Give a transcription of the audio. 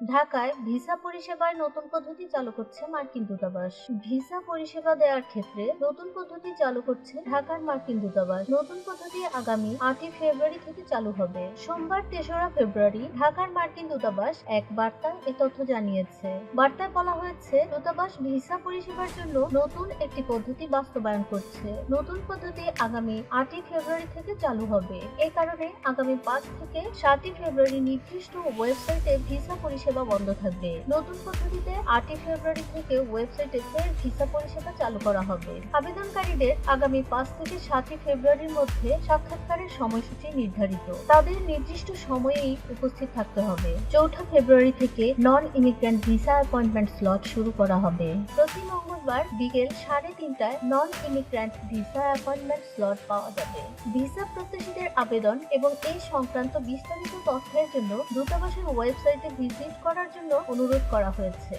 ঢাকায় ভিসা পরিষেবায় নতুন পদ্ধতি চালু করছে মার্কিন দূতাবাস। ভিসা পরিষেবা দেওয়ার ক্ষেত্রে নতুন পদ্ধতি চালু করছে ঢাকার মার্কিন দূতাবাস। নতুন পদ্ধতি আগামী আটই ফেব্রুয়ারি থেকে চালু হবে। সোমবার তেসরা ফেব্রুয়ারি ঢাকার মার্কিন দূতাবাস এক বার্তায় এ তথ্য জানিয়েছে। বার্তায় বলা হয়েছে, দূতাবাস ভিসা পরিষেবার জন্য নতুন একটি পদ্ধতি বাস্তবায়ন করছে। নতুন পদ্ধতি আগামী আটই ফেব্রুয়ারি থেকে চালু হবে। এ কারণে আগামী পাঁচ থেকে সাতই ফেব্রুয়ারি নির্দিষ্ট ওয়েবসাইটে ভিসা পরিষেবা বন্ধ থাকবে। নতুন পদ্ধতিতে আটই ফেব্রুয়ারি থেকে ওয়েবসাইটে ফের ভিসা পরিষেবা চালু করা হবে। আবেদনকারীদের আগামী পাঁচ থেকে সাতই ফেব্রুয়ারির মধ্যে সাক্ষাৎকারের সময়সূচি নির্ধারিত। তাদের নির্দিষ্ট সময়েই উপস্থিত থাকতে হবে। চৌঠা ফেব্রুয়ারি থেকে non immigrant visa appointment slot শুরু করা হবে। প্রতি মঙ্গলবার বিকেল সাড়ে তিনটায় non immigrant visa appointment slot পাওয়া যাবে। ভিসা প্রত্যাশীদের আবেদন এবং এই সংক্রান্ত বিস্তারিত তথ্যের জন্য দূতাবাসের ওয়েবসাইটে ভিজিট করার জন্য অনুরোধ করা হয়েছে।